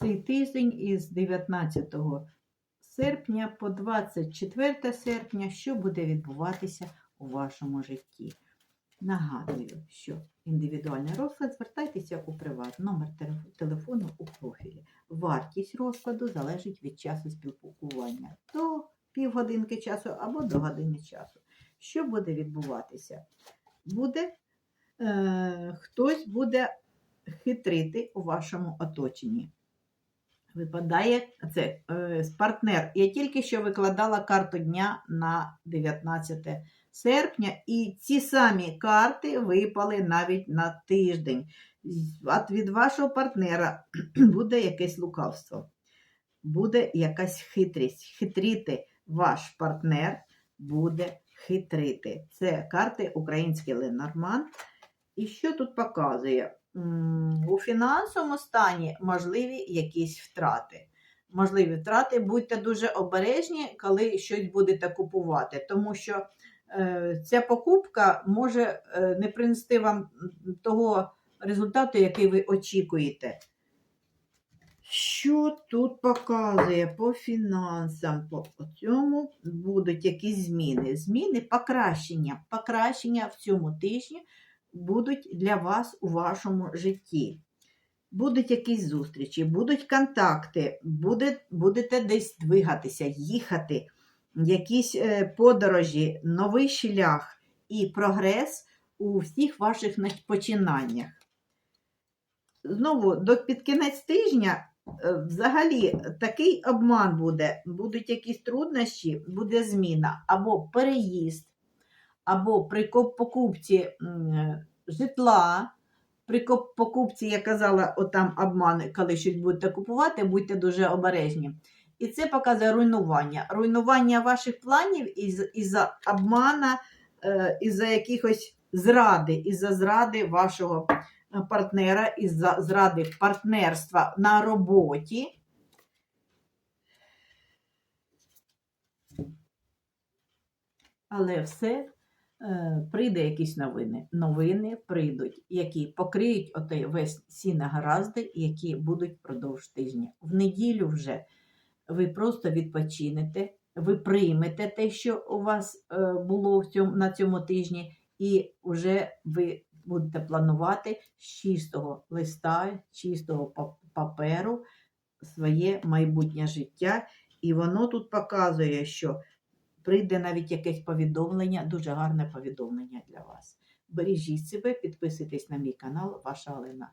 цей тиждень із 19 серпня по 24 серпня, що буде відбуватися у вашому житті. Нагадую, що індивідуальний розклад звертайтеся у приват. Номер телефону у профілі. Вартість розкладу залежить від часу спілкування. До півгодинки часу або до години часу. Що буде відбуватися? Буде е, хтось буде хитрити у вашому оточенні. Випадає це е, партнер. Я тільки що викладала карту дня на 19 серпня, і ці самі карти випали навіть на тиждень. Від вашого партнера буде якесь лукавство, буде якась хитрість. Хитрити ваш партнер буде хитрити. Це карти український Ленорман. І що тут показує? У фінансовому стані можливі якісь втрати. Можливі втрати, будьте дуже обережні, коли щось будете купувати, тому що е, ця покупка може е, не принести вам того результату, який ви очікуєте. Що тут показує по фінансам? По цьому будуть якісь зміни. Зміни покращення. Покращення в цьому тижні будуть для вас у вашому житті. Будуть якісь зустрічі, будуть контакти, буде, будете десь двигатися, їхати, якісь е, подорожі, новий шлях і прогрес у всіх ваших починаннях. Знову, до під кінець тижня е, взагалі такий обман буде, будуть якісь труднощі, буде зміна або переїзд, або при покупці житла, при покупці, я казала, отам обман, коли щось будете купувати, будьте дуже обережні. І це показує руйнування. Руйнування ваших планів із- із-за обмана, е, із-за якихось зради, із-за зради вашого е, партнера, із-за зради партнерства на роботі. Але все е, прийде якісь новини. Новини прийдуть, які покриють отей весь всі негаразди, які будуть впродовж тижня. В неділю вже ви просто відпочинете, ви приймете те, що у вас е, було в цьому, на цьому тижні, і вже ви будете планувати з чистого листа, чистого паперу своє майбутнє життя. І воно тут показує, що прийде навіть якесь повідомлення, дуже гарне повідомлення для вас. Бережіть себе, підписуйтесь на мій канал, ваша Олена.